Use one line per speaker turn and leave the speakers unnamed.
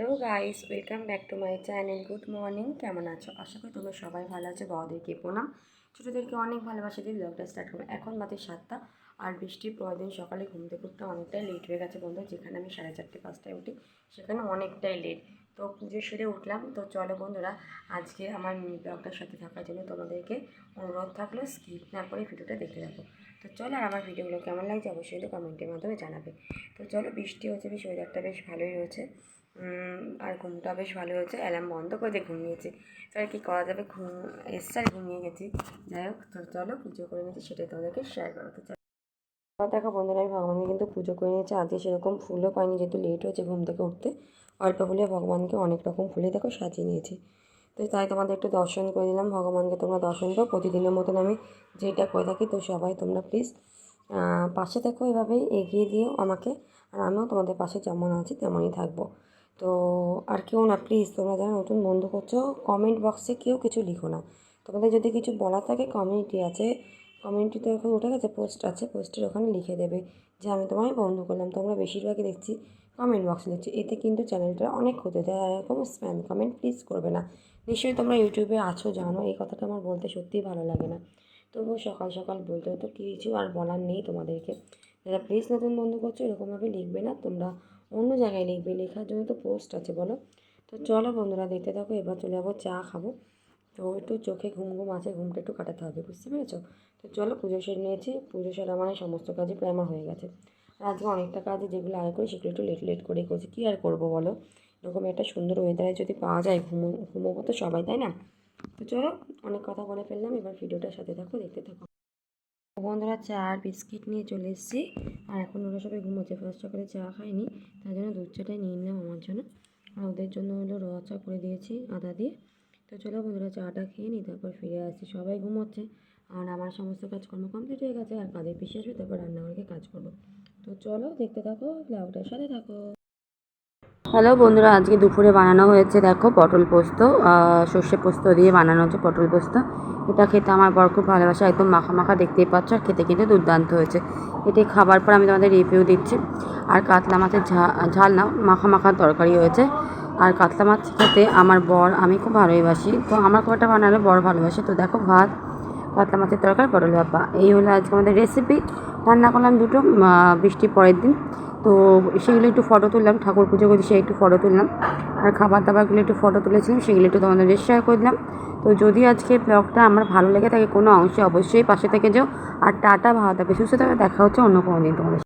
Hello guys welcome back to my channel good morning কেমন আছো? আশা করি তোমরা সবাই ভালো আছো বড়দেরকে প্রণাম ছোটোদেরকে অনেক ভালোবাসা দিয়ে ব্লগটা স্টার্ট করব। এখন মাত্র সাতটা। আর বৃষ্টির পরের দিন সকালে ঘুম থেকে উঠতে অনেকটাই লেট হয়ে গেছে বন্ধু, যেখানে আমি সাড়ে চারটে, পাঁচটায় উঠি, সেখানে অনেকটাই লেট তো পুজো সেরে উঠলাম, তো চলো বন্ধুরা, আজকে আমার ব্লগটার সাথে থাকার জন্য তোমাদেরকে অনুরোধ থাকল স্কিপ না করে ভিডিওটা দেখে যাব তো চলো আর আমার ভিডিওগুলো কেমন লাগছে অবশ্যই কিন্তু কমেন্টের মাধ্যমে জানাবে। তো চলো বৃষ্টি হচ্ছে, বেশ ওয়েদারটা বেশ ভালোই রয়েছে আর ঘুমটা বেশ ভালো হয়েছে অ্যালার্ম বন্ধ করে দিয়ে ঘুমিয়েছি। তো আর কি করা যাবে, ঘুম এসছে ঘুমিয়ে গেছি। যাই হোক, তো চলো পুজো করে নিয়েছি, সেটাই তোমাদেরকে শেয়ার করতে চাই। দেখো বন্ধুরা, আমি ভগবানকে কিন্তু পুজো করে নিয়েছি। আজকে সেরকম ফুলও পাইনি, যেহেতু লেট হয়েছে ঘুম থেকে উঠতে। অল্প ফুলে ভগবানকে অনেক রকম ফুলে দেখো সাজিয়ে নিয়েছি। তো তাই তোমাদের একটু দর্শন করে দিলাম, ভগবানকে তোমরা দর্শন করো। প্রতিদিনের মতন আমি যেটা করে থাকি তো সবাই তোমরা প্লিজ পাশে থাকো এভাবেই, এগিয়ে দিও আমাকে। আর আমিও তোমাদের পাশে যেমন আছি তেমনই থাকব। তো আর কেউ না প্লিজ তোমরা যারা নতুন বন্ধু করছ কমেন্ট বক্সে কেউ কিছু লিখো না। তোমাদের যদি কিছু বলার থাকে কমিউনিটি আছে কমিউনিটিতে এখন উঠে গেছে পোস্ট আছে পোস্টের ওখানে লিখে দেবে যে আমি তোমায় বন্ধ করলাম, তোমরা বেশিরভাগই দেখছি কমেন্ট বক্স লিখছি। এতে কিন্তু চ্যানেলটা অনেক ক্ষতি দেয় আর এরকম স্প্যাম কমেন্ট প্লিজ করবে না। নিশ্চয়ই তোমরা ইউটিউবে আছো, জানো, এই কথাটা আমার বলতে সত্যিই ভালো লাগে না। তবুও সকাল সকাল বলতে হতো, কিছু আর বলার নেই তোমাদেরকে। যারা প্লিজ নতুন বন্ধু করছ, এরকমভাবে লিখবে না, তোমরা অন্য জায়গায় লিখবে, লেখার জন্য তো পোস্ট আছে, বলো। তো চলো বন্ধুরা, দেখতে থাকো, এবার চলে যাব, চা খাব। তো একটু চোখে ঘুম ঘুম আছে, ঘুমটা একটু কাটাতে হবে, বুঝতে পেরেছ? তো চলো পুজো সেরে নিয়েছি, পুজো সেরা মানে সমস্ত কাজই প্রায় আমার হয়ে গেছে। আর আজকে অনেকটা কাজ যেগুলো আগে করি সেগুলো একটু লেট লেট করেই করছি, কী আর করব বলো? এরকম একটা সুন্দর ওয়েদারে যদি পাওয়া যায়, ঘুমো, ঘুমোবো তো সবাই, তাই না? তো চলো, অনেক কথা বলে ফেললাম, এবার ভিডিওটার সাথে থাকো, দেখতে থাকো। বন্ধুরা, চা আর বিস্কিট নিয়ে চলে এসেছি, আর এখন ওরা সবাই ঘুমোচ্ছে ফার্স্ট সকালে চা খায়নি তার জন্য দুধ চাটাই নিয়ে নিলাম আমার জন্য। আর ওদের জন্য হলো র চা করে দিয়েছি, আদা দিয়ে। তো চলো বন্ধুরা, চাটা খেয়ে নিই তারপর ফিরে আসছি। সবাই ঘুমোচ্ছে। আর আমার সমস্ত কাজকর্ম কমপ্লিট হয়ে গেছে, আর কাজের পিছিয়ে আসবে, তারপর রান্নাঘরকে কাজ করব। তো চলো দেখতে থাকো ব্লগটার সাথে থাকো। হ্যালো বন্ধুরা, আজকে দুপুরে বানানো হয়েছে, দেখো, পটল পোস্ত সর্ষে পোস্ত দিয়ে বানানো হচ্ছে পটল পোস্ত। এটা খেতে আমার বর খুব ভালোবাসে, একদম মাখা মাখা দেখতেই পাচ্ছ, আর খেতে কিন্তু দুর্দান্ত হয়েছে। এটি খাবার পর আমি তোমাদের রিভিউ দিচ্ছি। আর কাতলা মাছের ঝাল না, মাখা মাখা তরকারি হয়েছে। আর কাতলা মাছ খেতে আমার বর আমি খুব ভালোবাসি তো আমার খুব একটা বানালে বর ভালোবাসে। তো দেখো ভাত কাতলা মাছের তরকারি পটল ভাপা। এই হলো আজকে আমাদের রেসিপি রান্না করলাম দুটো আহ, বৃষ্টির পরের দিন। তো সেগুলো একটু ফটো তুললাম ঠাকুর পুজো করছি সেই একটু ফটো তুললাম। আর খাবার দাবারগুলো একটু ফটো তুলেছিলাম সেগুলো একটু তোমাদের শেয়ার করে দিলাম। তো যদি আজকে ব্লগটা আমার ভালো লেগে থাকে কোনো অংশে অবশ্যই পাশে থেকে যাও। আর টাটা ভালো থাকবে সুস্থ থাকবে দেখা হচ্ছে অন্য কোনো দিন তোমাদের।